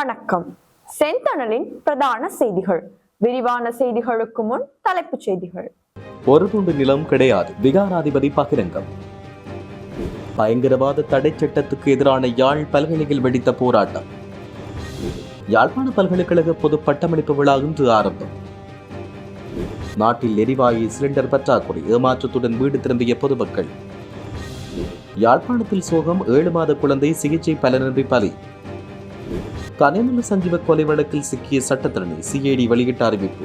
வணக்கம். செந்தணலின் பிரதான செய்திகள். விரிவான செய்திகளுக்கு முன் தலைப்புச் செய்திகள். ஒரு துண்டு நிலம் கிடையாது. விகாராதிபதி பகிரங்கம். பயங்கரவாத தடை சட்டத்துக்கு எதிரான யாழ் பல்கலையில் வெடித்த போராட்டம். யாழ்ப்பாண பல்கலைக்கழக பொது பட்டமளிப்பு விழா இன்று ஆரம்பம். நாட்டில் எரிவாயு சிலிண்டர் பற்றாக்குறை ஏமாற்றத்துடன் வீடு திரும்பிய பொதுமக்கள். யாழ்ப்பாணத்தில் சோகம் ஏழு மாத குழந்தை சிகிச்சை பலனின்றி பலி. கனிமல சஞ்சீவ கொலை வழக்கில் சிக்கிய சட்டத்தரணி சிஐடி வெளியிட்ட அறிவிப்பு.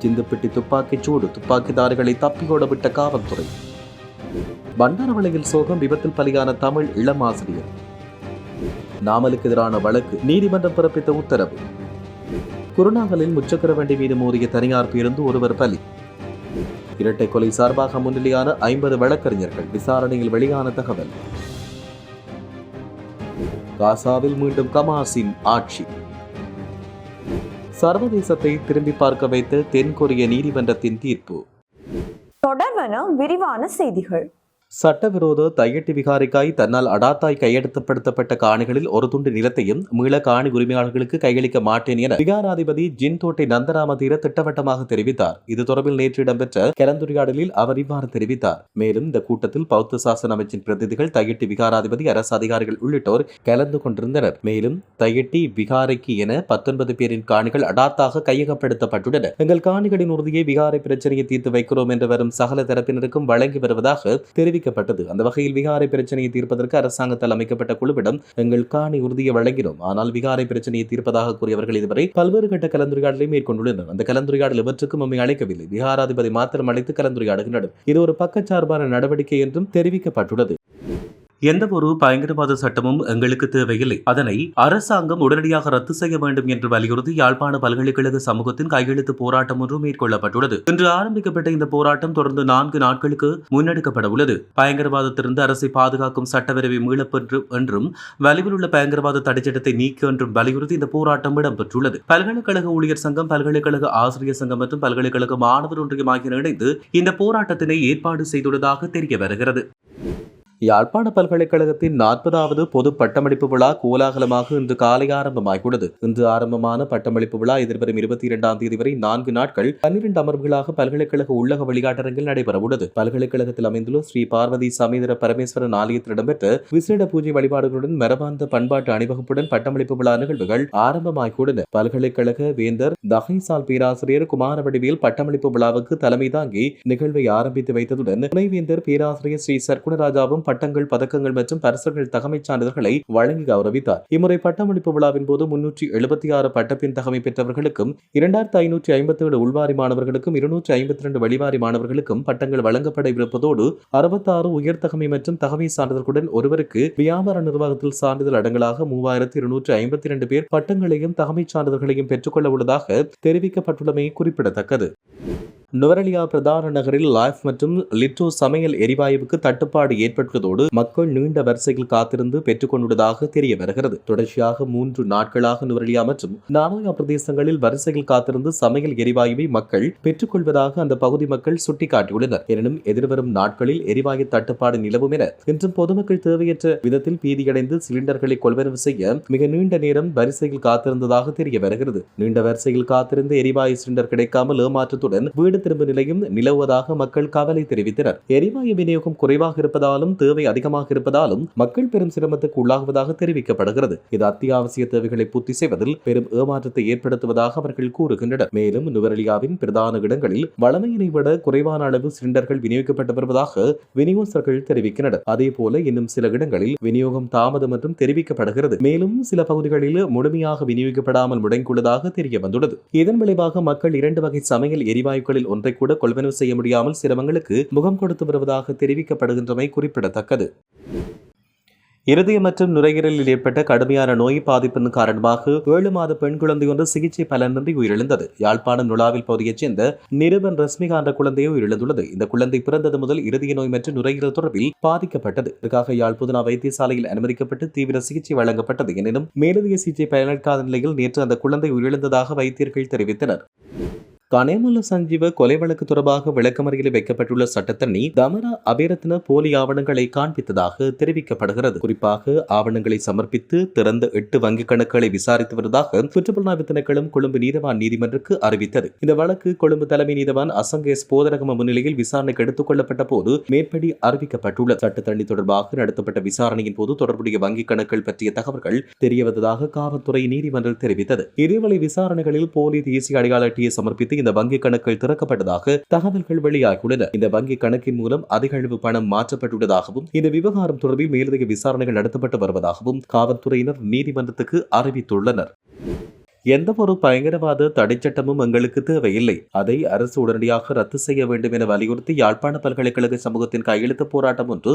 சிந்துப்பிட்டி துப்பாக்கிச் சூடு துப்பாக்கிதாரிகளை தப்பியோட விட்ட காவல்துறை. பண்டாரவளையில் சோகம் விபத்தில் பலியான தமிழ் இளம் ஆசிரியர் நாமலுக்கு எதிரான வழக்கு நீதிமன்றம் பிறப்பித்த உத்தரவு. குருநாகலில் முச்சக்கர வண்டி மீது மோதிய தனியார் பேருந்து ஒருவர் பலி. இரட்டை கொலை சார்பாக முன்னிலையான ஐம்பது வழக்கறிஞர்கள் விசாரணையில் வெளியான தகவல். காசாவில் மீண்டும் கமாஸின் ஆட்சி. சர்வதேசத்தை திரும்பி பார்க்க வைத்த தென்கொரிய நீதிமன்றத்தின் தீர்ப்பு. தொடர்வன விரிவான செய்திகள். சட்டவிரோத தையட்டி விகாரிக்காய் தன்னால் அடாத்தாய் கையெழுத்தப்படுத்தப்பட்ட காணிகளில் ஒரு துண்டு நிலத்தையும் மீள காணி உரிமையாளர்களுக்கு கையளிக்க மாட்டேன் என விகாராதிபதி ஜின்தோட்டை நந்தராமதீர திட்டவட்டமாக தெரிவித்தார். இது தொடர்பில் நேற்று இடம்பெற்ற கலந்துரையாடலில் அவர் இவ்வாறு தெரிவித்தார். மேலும் இந்த கூட்டத்தில் பௌத்த சாசன அமைச்சின் பிரதிநிதிகள் தையட்டி விகாராதிபதி அரசு அதிகாரிகள் உள்ளிட்டோர் கலந்து கொண்டிருந்தனர். மேலும் தையட்டி விகாரைக்கு என பத்தொன்பது பேரின் காணிகள் அடாத்தாக கையகப்படுத்தப்பட்டுள்ளன. எங்கள் காணிகளின் உறுதியை விகாரை பிரச்சனையை தீர்த்து வைக்கிறோம் என்று வரும் சகல தரப்பினருக்கும் வழங்கி வருவதாக தெரிவிக்கப்பட்டது அந்த வகையில் விகாரை பிரச்சனையை தீர்ப்பதற்கு அரசாங்கத்தால் அமைக்கப்பட்ட குழுவிடம் எங்கள் காணி உறுதியை வழங்கினோம். ஆனால் விகாரை பிரச்சனையை தீர்ப்பதாக கூறியவர்கள் இதுவரை பல்வேறு கட்ட கலந்துரையாடலை மேற்கொண்டுள்ளனர். அந்த கலந்துரையாடல் இவற்றுக்கும் நம்மை அழைக்கவில்லை. விகாராதிபதி மாத்திரம் அழைத்து கலந்துரையாடுகின்றனர். இது ஒரு பக்கச்சார்பான நடவடிக்கை என்றும் தெரிவிக்கப்பட்டுள்ளது. எந்த ஒரு பயங்கரவாத சட்டமும் எங்களுக்கு தேவையில்லை. அதனை அரசாங்கம் உடனடியாக ரத்து செய்ய வேண்டும் என்று வலியுறுத்தி யாழ்ப்பாண பல்கலைக்கழக சமூகத்தின் கையெழுத்து போராட்டம் ஒன்று மேற்கொள்ளப்பட்டுள்ளது. இன்று ஆரம்பிக்கப்பட்ட இந்த போராட்டம் தொடர்ந்து நான்கு நாட்களுக்கு முன்னெடுக்கப்பட உள்ளது. பயங்கரவாதத்திலிருந்து அரசை பாதுகாக்கும் சட்டவிரைவை மீளப்பெற்று என்றும் வலிவில் உள்ள பயங்கரவாத தடைச்சட்டத்தை நீக்க என்றும் வலியுறுத்தி இந்த போராட்டம் இடம்பெற்றுள்ளது. பல்கலைக்கழக ஊழியர் சங்கம் பல்கலைக்கழக ஆசிரியர் சங்கம் மற்றும் பல்கலைக்கழக மாணவர் ஒன்றியம் ஆகியன இணைந்து இந்த போராட்டத்தினை ஏற்பாடு செய்துள்ளதாக தெரிய வருகிறது. யாழ்ப்பாண பல்கலைக்கழகத்தின் நாற்பதாவது பொது பட்டமளிப்பு விழா கோலாகலமாக இன்று காலை ஆரம்பமாகியுள்ளது இன்று ஆரம்பமான பட்டமளிப்பு விழா எதிர்வரும் இருபத்தி இரண்டாம் தேதி வரை நான்கு நாட்கள் பன்னிரண்டு அமர்வுகளாக பல்கலைக்கழக உள்ளக வழிகாட்டரங்கில் நடைபெறவுள்ளது. பல்கலைக்கழகத்தில் அமைந்துள்ள ஸ்ரீ பார்வதி சமேதர பரமேஸ்வரன் ஆலயத்தில் இடம்பெற்ற விசேட பூஜை வழிபாடுகளுடன் மரபார்ந்த பண்பாட்டு அணிவகுப்புடன் பட்டமளிப்பு விழா நிகழ்வுகள் ஆரம்பமாகியுள்ளன பல்கலைக்கழக வேந்தர் தகைசால் பேராசிரியர் குமாரவடிவேல் பட்டமளிப்பு விழாவுக்கு தலைமை தாங்கி நிகழ்வை ஆரம்பித்து வைத்ததுடன் துணைவேந்தர் பேராசிரியர் ஸ்ரீ சர்க்குணராஜாவும் பட்டங்கள் பதக்கங்கள் மற்றும் பரிசுகள் தகமைச் சான்றிதழ்களை வழங்கி கௌரவித்தார். இம்முறை பட்டமளிப்பு விழாவின் போது முன்னூற்றி எழுபத்தி ஆறு பட்டப்பின் தகமை பெற்றவர்களுக்கும் இரண்டாயிரத்தி ஐநூற்றி ஐம்பத்தி ஏழு உள்வாரி மாணவர்களுக்கும் இருநூற்றி ஐம்பத்தி இரண்டு வெளிவாரி மாணவர்களுக்கும் பட்டங்கள் வழங்கப்பட இருப்பதோடு அறுபத்தாறு உயர்தகமை மற்றும் தகமை சான்றிதழ்களுடன் ஒருவருக்கு வியாபார நிர்வாகத்தில் சான்றிதழ் அடங்கலாக மூவாயிரத்தி இருநூற்றி ஐம்பத்தி இரண்டு பேர் பட்டங்களையும் தகமைச் சான்றிதழ்களையும் பெற்றுக்கொள்ள உள்ளதாக தெரிவிக்கப்பட்டுள்ளமை குறிப்பிடத்தக்கது. நுவரலியா பிரதான நகரில் லைஃப் மற்றும் லிட்டோ சமையல் எரிவாயுவுக்கு தட்டுப்பாடு ஏற்பட்டுள்ளதோடு மக்கள் நீண்ட வரிசையில் காத்திருந்து பெற்றுக் கொண்டுள்ளதாக தெரிய வருகிறது. தொடர்ச்சியாக மூன்று நாட்களாக நுவரலியா மற்றும் நானோயா பிரதேசங்களில் வரிசையில் காத்திருந்து சமையல் எரிவாயுவை மக்கள் பெற்றுக்கொள்வதாக அந்த பகுதி மக்கள் சுட்டிக்காட்டியுள்ளனர். எனினும் எதிர்வரும் நாட்களில் எரிவாயு தட்டுப்பாடு நிலவும் என இன்றும் பொதுமக்கள் தேவையற்ற விதத்தில் பீதியடைந்து சிலிண்டர்களை கொள்வனவு செய்ய மிக நீண்ட நேரம் வரிசையில் காத்திருந்ததாக தெரிய வருகிறது. நீண்ட வரிசையில் காத்திருந்த எரிவாயு சிலிண்டர் கிடைக்காமல் ஏமாற்றத்துடன் வீடு திரும்ப நிலையும் நிலவுவதாக மக்கள் கவலை தெரிவித்தனர். எரிவாயு விநியோகம் குறைவாக இருப்பதாலும் தேவை அதிகமாக இருப்பதாலும் மக்கள் பெரும் சிரமத்துக்கு உள்ளாகுவதாக தெரிவிக்கப்படுகிறது. இது அத்தியாவசிய தேவைகளை பூர்த்தி செய்வதில் பெரும் ஏமாற்றத்தை ஏற்படுத்துவதாக அவர்கள் கூறுகின்றனர். மேலும் நுவரலியாவின் பிரதான இடங்களில் வளமையினை விட குறைவான அளவு சிலிண்டர்கள் விநியோகிக்கப்பட்டு வருவதாக விநியோகஸ்தர்கள் தெரிவிக்கின்றனர். அதே போல இன்னும் சில இடங்களில் விநியோகம் தாமதம் என்றும் தெரிவிக்கப்படுகிறது. மேலும் சில பகுதிகளில் முழுமையாக விநியோகிக்கப்படாமல் முடங்கியுள்ளதாக தெரிய வந்துள்ளது இதன் விளைவாக மக்கள் இரண்டு வகை சமையல் எரிவாயுக்களில் ஒன்றை கூட கொள்வனவு செய்ய முடியாமல் சிரமங்களுக்கு முகம் கொடுத்து வருவதாக தெரிவிக்கப்படுகின்றமை குறிப்பிடத்தக்கது. இருதய மற்றும் நுரையீரலில் ஏற்பட்ட கடுமையான நோய் பாதிப்பின் காரணமாக ஏழு மாத பெண் குழந்தை ஒன்று சிகிச்சை பலனின்றி உயிரிழந்தது. யாழ்ப்பாணம் நுழாவில் பகுதியைச் சேர்ந்த நிருபன் ரஸ்மிகா என்ற குழந்தையை உயிரிழந்துள்ளது. இந்த குழந்தை பிறந்தது முதல் இருதய நோய் மற்றும் நுரையீரல் தொடர்பில் பாதிக்கப்பட்டது. இதற்காக யாழ் புதுனா வைத்தியசாலையில் அனுமதிக்கப்பட்டு தீவிர சிகிச்சை வழங்கப்பட்டது. எனினும் மேலதிக சிகிச்சை பயனளிக்காத நிலையில் நேற்று அந்த குழந்தை உயிரிழந்ததாக வைத்தியர்கள் தெரிவித்தனர். கனேமல்ல சஞ்சீவ கொலை வழக்கு தொடர்பாக விளக்கமறியலில் வைக்கப்பட்டுள்ள சட்டத்தண்ணி தமரா அபிரத்ன போலி ஆவணங்களை காண்பித்ததாக தெரிவிக்கப்படுகிறது. குறிப்பாக ஆவணங்களை சமர்ப்பித்து திறந்த எட்டு வங்கிக் கணக்குகளை விசாரித்து வருவதாக குற்றப்புலனாய்வு திணைக்களம் கொழும்பு நீதவான் நீதிமன்றக்கு அறிவித்தது. இந்த வழக்கு கொழும்பு தலைமை நீதவான் அசங்கேஸ் போதரகம முன்னிலையில் விசாரணைக்கு எடுத்துக் கொள்ளப்பட்ட போது மேற்படி அறிவிக்கப்பட்டுள்ள சட்டத்தண்ணி தொடர்பாக நடத்தப்பட்ட விசாரணையின் போது தொடர்புடைய வங்கிக் கணக்குகள் பற்றிய தகவல்கள் தெரியவந்ததாக காவல்துறை நீதிமன்றம் தெரிவித்தது. இதேவேளை விசாரணைகளில் போலி தேசிய அடையாள அட்டையை சமர்ப்பித்து இந்த வங்கிக் கணக்குகள் திறக்கப்பட்டதாக தகவல்கள் வெளியாகியுள்ளன. இந்த வங்கிக் கணக்கின் மூலம் அதிக அளவு பணம் மாற்றப்பட்டுள்ளதாகவும் இந்த விவகாரம் தொடர்பில் மேலதிக விசாரணைகள் நடத்தப்பட்டு வருவதாகவும் காவல்துறையினர் நீதிமன்றத்துக்கு அறிவித்துள்ளனர். எந்த ஒரு பயங்கரவாத தடைச்சட்டமும் எங்களுக்கு தேவையில்லை. அதை அரசு உடனடியாக ரத்து செய்ய வேண்டும் என வலியுறுத்தி யாழ்ப்பாண பல்கலைக்கழக சமூகத்தின் கையெழுத்து போராட்டம் ஒன்று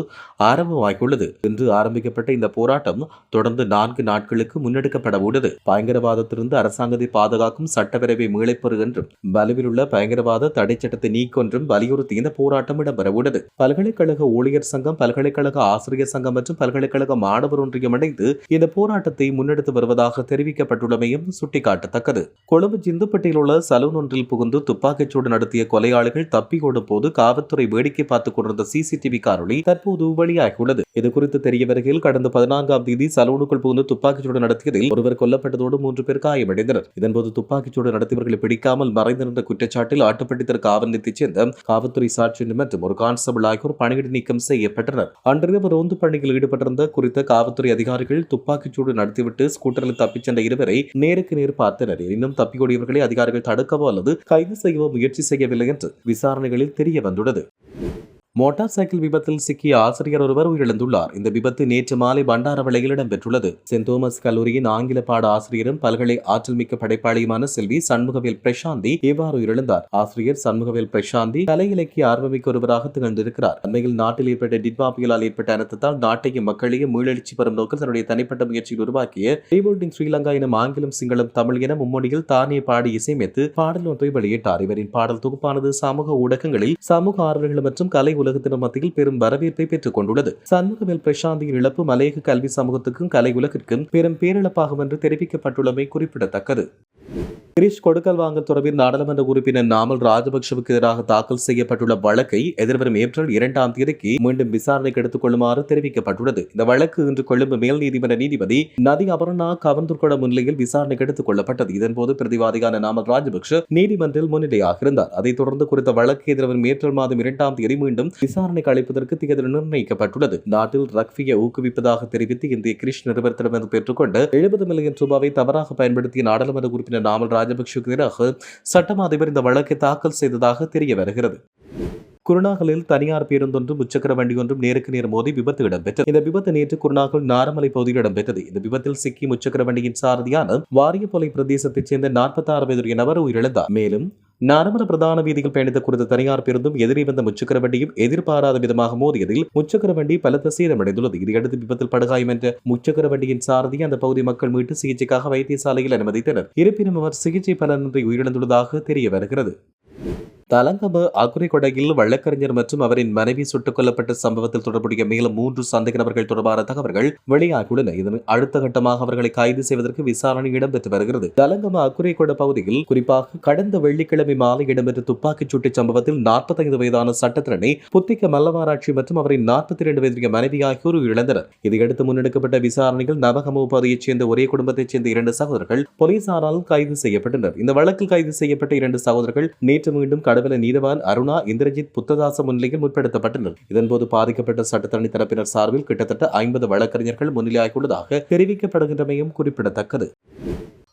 ஆரம்பமாகியுள்ளது. இன்று ஆரம்பிக்கப்பட்ட இந்த போராட்டம் தொடர்ந்து நான்கு நாட்களுக்கு முன்னெடுக்கப்பட உள்ளது. பயங்கரவாதத்திலிருந்து அரசாங்கத்தை பாதுகாக்கும் சட்டப்பேரவை மீளைப்பெறு என்றும் வலுவில் உள்ள பயங்கரவாத தடைச்சட்டத்தை நீக்கொன்றும் வலியுறுத்தி இந்த போராட்டம் இடம்பெற உள்ளது. பல்கலைக்கழக ஊழியர் சங்கம் பல்கலைக்கழக ஆசிரியர் சங்கம் மற்றும் பல்கலைக்கழக மாணவர் ஒன்றியம் இணைந்து இந்த போராட்டத்தை முன்னெடுத்து வருவதாக தெரிவிக்கப்பட்டுள்ளமையும் சுட்டி சுட்டிக்காட்டத்தக்கது. கொழும்பு ஜிந்துப்பட்டியில் உள்ள சலூன் ஒன்றில் புகுந்து துப்பாக்கிச்சூடு நடத்திய கொலையாளிகள் தப்பி ஓடும் போது காவல்துறை வேடிக்கை பார்த்துக் கொண்டிருந்த சிசிடிவி காணொலி தற்போது வெளியாகியுள்ளது. இதுகுறித்து தெரிய வருகையில் கடந்த பதினான்காம் தேதி சலூனுக்குள் புகுந்து துப்பாக்கிச்சூடு நடத்தியதில் ஒருவர் கொல்லப்பட்டதோடு மூன்று பேர் காயமடைந்தனர். இதன்போது துப்பாக்கிச்சூடு நடத்தியவர்களை பிடிக்காமல் மறைந்து நின்ற குற்றச்சாட்டில் ஆட்டுப்பட்டித்தர காவல் நிலையத்தைச் சேர்ந்த காவல்துறை சாட்சி மற்றும் ஒரு கான்ஸ்டபிள் ஆகியோர் பணியிட நீக்கம் செய்யப்பட்டனர். அன்றிரவு ரோந்து பணியில் ஈடுபட்டிருந்த குறித்த காவல்துறை அதிகாரிகள் துப்பாக்கிச்சூடு நடத்திவிட்டு ஸ்கூட்டரில் தப்பிச் சென்ற இருவரை நேருக்கு நேர் எதிர்பார்த்தனர் எனினும் தப்பியோடியவர்களை அதிகாரிகள் தடுக்கவோ அல்லது கைது செய்யவோ முயற்சி செய்யவில்லை என்று விசாரணைகளில் தெரிய வந்துள்ளது. மோட்டார் சைக்கிள் விபத்தில் சிக்கிய ஆசிரியர் ஒருவர் உயிரிழந்துள்ளார். இந்த விபத்து நேற்று மாலை பண்டாரவளையில் இடம்பெற்றுள்ளது. சென்ட் தோமஸ் கல்லூரியின் ஆங்கில பாட ஆசிரியரும் பல்கலை ஆற்றல் மிக்க படைப்பாளியுமான செல்வி சண்முகவேல் பிரசாந்தி இவ்வாறு உயிரிழந்தார். ஆசிரியர் சண்முகவேல் பிரசாந்தி கலை இலக்கிய ஆர்வமிக்க ஒருவராக திகழ்ந்திருக்கிறார். அண்மையில் நாட்டில் ஏற்பட்ட டிட்வா புயலால் ஏற்பட்ட அனர்த்தத்தால் நாட்டையும் மக்களையும் மீளெழுச்சி பெறும் நோக்கில் தன்னுடைய தனிப்பட்ட முயற்சியில் உருவாக்கிய ரீபோல்டிங் ஸ்ரீலங்கா எனும் ஆங்கிலம் சிங்களம் தமிழ் என மும்மொழியில் தானே பாடி இசையமைத்து பாடல் ஒன்றை வெளியிட்டார். இவரின் பாடல் தொகுப்பானது சமூக ஊடகங்களில் சமூக ஆர்வலர்கள் மற்றும் கலை உலகத்தினர் மத்தியில் பெரும் வரவேற்பை பெற்றுக் கொண்டுள்ளது. சண்முகவேல் பிரசாந்தியின் இழப்பு மலையக கல்வி சமூகத்துக்கும் கலை உலகிற்கும் பெரும் பேரிழப்பாகும் என்று தெரிவிக்கப்பட்டுள்ளமை குறிப்பிடத்தக்கது. கிரீஷ் கொடுக்கல் வாங்கல் தொடர்பில் நாடாளுமன்ற உறுப்பினர் நாமல் ராஜபக்சவுக்கு எதிராக தாக்கல் செய்யப்பட்டுள்ள வழக்கை எதிர்வரும் ஏப்ரல் இரண்டாம் தேதிக்கு மீண்டும் விசாரணைக்கு எடுத்துக் கொள்ளுமாறு தெரிவிக்கப்பட்டுள்ளது. இந்த வழக்கு இன்று கொழும்பு மேல் நீதிமன்ற நீதிபதி நதி அபர்ணா கவந்துர்கொட முன்னிலையில் விசாரணைக்கு எடுத்துக் கொள்ளப்பட்டது. இதன்போது பிரதிவாதியான நாமல் ராஜபக்ஷ நீதிமன்றில் முன்னிலையாக இருந்தார் அதைத் தொடர்ந்து குறித்த வழக்கு எதிர்வரும் ஏப்ரல் மாதம் இரண்டாம் தேதி மீண்டும் விசாரணைக்கு அளிப்பதற்கு தேதி நிர்ணயிக்கப்பட்டுள்ளது. நாட்டில் ரக்ஃபியை ஊக்குவிப்பதாக தெரிவித்து இந்திய கிரிஷ் நிறுவனத்திடமிருந்து பெற்றுக்கொண்டு எழுபது மில்லியன் ரூபாவை தவறாக பயன்படுத்திய நாடாளுமன்ற உறுப்பினர் நாமல் ராஜபக்ஷவுக்கு எதிராக சட்டம் அதிபர் இந்த வழக்கை தாக்கல் செய்ததாக தெரிய வருகிறது. குருநாகலில் தனியார் பேருந்தொன்றும் முச்சக்கர வண்டி ஒன்றும் நேருக்கு நேர் மோதி விபத்து இடம்பெற்றது. இந்த விபத்து நேற்று குருநாகல் நாரமலை பகுதியில் இடம்பெற்றது. இந்த விபத்தில் சிக்கி முச்சக்கர வண்டியின் சாரதியான வாரியப்பொலை பிரதேசத்தைச் சேர்ந்த நாற்பத்தாறு வயதுடைய நபர் உயிரிழந்தார். மேலும் நர்மத பிரதான வீதியில் பயணித்த குறித்த தனியார் பேருந்தும் எதிரே வந்த முச்சக்கர வண்டியும் எதிர்பாராத விதமாக மோதியதில் முச்சக்கர வண்டி பலத்த சேதமடைந்துள்ளது. இதையடுத்து விபத்தில் படுகாயம் என்ற முச்சக்கர வண்டியின் சாரதி அந்த பகுதி மக்கள் மீட்டு சிகிச்சைக்காக வைத்தியசாலையில் அனுமதித்தனர். இருப்பினும் அவர் சிகிச்சை பலனின்றி உயிரிழந்துள்ளதாக தெரிய வருகிறது. தலங்கம அகுரைகொடையில் வழக்கறிஞர் மற்றும் அவரின் மனைவி சுட்டுக் கொல்லப்பட்ட சம்பவத்தில் தொடர்புடைய மேலும் மூன்று சந்தேக நபர்கள் தொடர்பான தகவல்கள் வெளியாகியுள்ளன. இதன் அடுத்த கட்டமாக அவர்களை கைது செய்வதற்கு விசாரணை இடம்பெற்று வருகிறது. தலங்கம அக்குரைகொட பகுதியில் குறிப்பாக கடந்த வெள்ளிக்கிழமை மாலை இடம்பெற்ற துப்பாக்கிச் சூட்டு சம்பவத்தில் நாற்பத்தைந்து வயதான சட்டத்திறனை புத்திக்க மல்லவாராட்சி மற்றும் அவரின் நாற்பத்தி இரண்டு வயதுடைய மனைவி ஆகியோர் இழந்தனர் இதையடுத்து முன்னெடுக்கப்பட்ட விசாரணையில் நவகம பகுதியைச் சேர்ந்த ஒரே குடும்பத்தைச் சேர்ந்த இரண்டு சகோதரர்கள் போலீசாரால் கைது செய்யப்பட்டனர். இந்த வழக்கில் கைது செய்யப்பட்ட இரண்டு சகோதரர்கள் நேற்று மீண்டும் கடவுள நீதவான் அருணா இந்திரஜித் புத்ததாச முன்னிலையில் முற்படுத்தப்பட்டனர். இதன்போது பாதிக்கப்பட்ட சட்டத்தரணி தரப்பினர் சார்பில் கிட்டத்தட்ட ஐம்பது வழக்கறிஞர்கள் முன்னிலையாகியுள்ளதாக தெரிவிக்கப்படுகின்றமையும் குறிப்பிடத்தக்கது.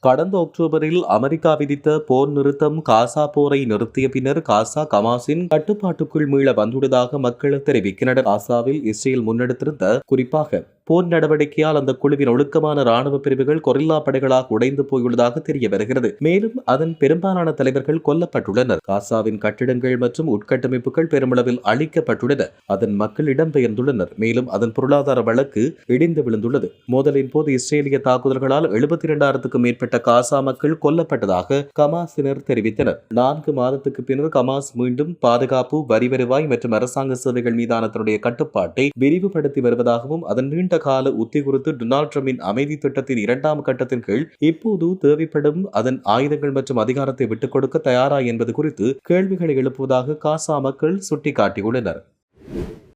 கடந்த அக்டோபரில் அமெரிக்கா விதித்த போர் நிறுத்தம் காசா போரை நிறுத்திய பின்னர் காசா கமாஸின் கட்டுப்பாட்டுக்குள் மீள வந்துள்ளதாக மக்கள் தெரிவிக்கின்றனர். காசாவில் இஸ்ரேல் முன்னெடுத்திருந்த குறிப்பாக போர் நடவடிக்கையால் அந்த குழுவின் ஒழுக்கமான ராணுவ பிரிவுகள் கொரில்லா படைகளாக உடைந்து போயுள்ளதாக தெரிய வருகிறது. மேலும் அதன் பெரும்பாலான தலைவர்கள் கொல்லப்பட்டுள்ளனர். காசாவின் கட்டிடங்கள் மற்றும் உட்கட்டமைப்புகள் பெருமளவில் அழிக்கப்பட்டுள்ளன. அதன் மக்கள் இடம்பெயர்ந்துள்ளனர். மேலும் அதன் பொருளாதார வழக்கு இடிந்து விழுந்துள்ளது. மோதலின் போது இஸ்ரேலிய தாக்குதல்களால் எழுபத்தி இரண்டாயிரத்துக்கும் மேற்பட்ட காசா மக்கள் கொல்லப்பட்டதாக கமாசினர் தெரிவித்தனர். நான்கு மாதத்துக்கு பின்னர் கமாஸ் மீண்டும் பாதுகாப்பு வரி வருவாய் மற்றும் அரசாங்க சேவைகள் மீதான தன்னுடைய கட்டுப்பாட்டை விரிவுபடுத்தி வருவதாகவும் அதன் நீண்ட கால உத்தி குறித்து டொனால்ட் ட்ரம்பின் அமைதி திட்டத்தின் இரண்டாம் கட்டத்தின் கீழ் இப்போது தேவைப்படும் அதன் ஆயுதங்கள் மற்றும் அதிகாரத்தை விட்டுக் கொடுக்க தயாரா என்பது குறித்து கேள்விகளை எழுப்புவதாக காசா மக்கள் சுட்டிக்காட்டியுள்ளனர்.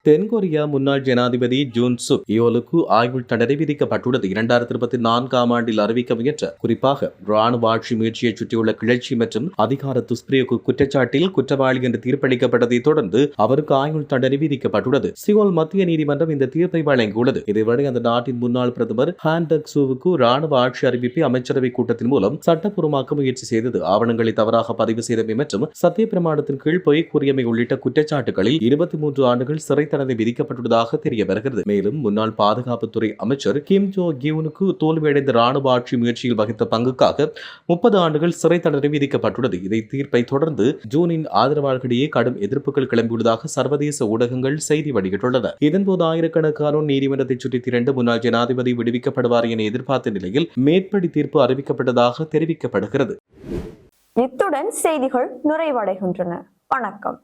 தென்கொரியா முன்னாள் ஜனாதிபதி ஜூன் சுக் இயோலுக்கு ஆயுள் தண்டனை விதிக்கப்பட்டுள்ளது. இரண்டாயிரத்தி இருபத்தி நான்காம் ஆண்டில் அறிவிக்க முயன்ற குறிப்பாக ராணுவ ஆட்சி முயற்சியை சுற்றியுள்ள கிளர்ச்சி மற்றும் அதிகார துஷ்பிரயோக குற்றச்சாட்டில் குற்றவாளி என்று தீர்ப்பளிக்கப்பட்டதை தொடர்ந்து அவருக்கு ஆயுள் தண்டனை விதிக்கப்பட்டுள்ளது. சியோல் மத்திய நீதிமன்றம் இந்த தீர்ப்பை வழங்கியுள்ளது. இதுவரை அந்த நாட்டின் முன்னாள் பிரதமர் ஹான்டக் சூவுக்கு ராணுவ ஆட்சி அறிவிப்பை அமைச்சரவை கூட்டத்தின் மூலம் சட்டப்பூர்வமாக்க முயற்சி செய்தது. ஆவணங்களை தவறாக பதிவு செய்தமை மற்றும் சத்திய பிரமாணத்தின் கீழ் பொய் கூறியமை உள்ளிட்ட குற்றச்சாட்டுகளில் இருபத்தி மூன்று ஆண்டுகள் சிறை தடை விதிக்கப்பட்டுள்ளதாக தெரிய வருகிறது. மேலும் முன்னாள் பாதுகாப்புத்துறை அமைச்சர் கிம் ஜோ கியூனுக்கு தோல்வியடைந்த ராணுவ ஆட்சி முயற்சியில் வகித்த பங்குக்காக முப்பது ஆண்டுகள் சிறை தண்டனை விதிக்கப்பட்டுள்ளது. இதை தீர்ப்பை தொடர்ந்து ஜூனின் ஆதரவாளர்களிடையே கடும் எதிர்ப்புகள் கிளம்பியுள்ளதாக சர்வதேச ஊடகங்கள் செய்தி வெளியிட்டுள்ளன. இதன்போது ஆயிரக்கணக்கானோர் நீதிமன்றத்தை சுற்றி திரண்டு முன்னாள் ஜனாதிபதி விடுவிக்கப்படுவார் என எதிர்பார்த்த நிலையில் மேற்படி தீர்ப்பு அறிவிக்கப்பட்டதாக தெரிவிக்கப்படுகிறது. இத்துடன் செய்திகள் நிறைவடைகின்றன. வணக்கம்.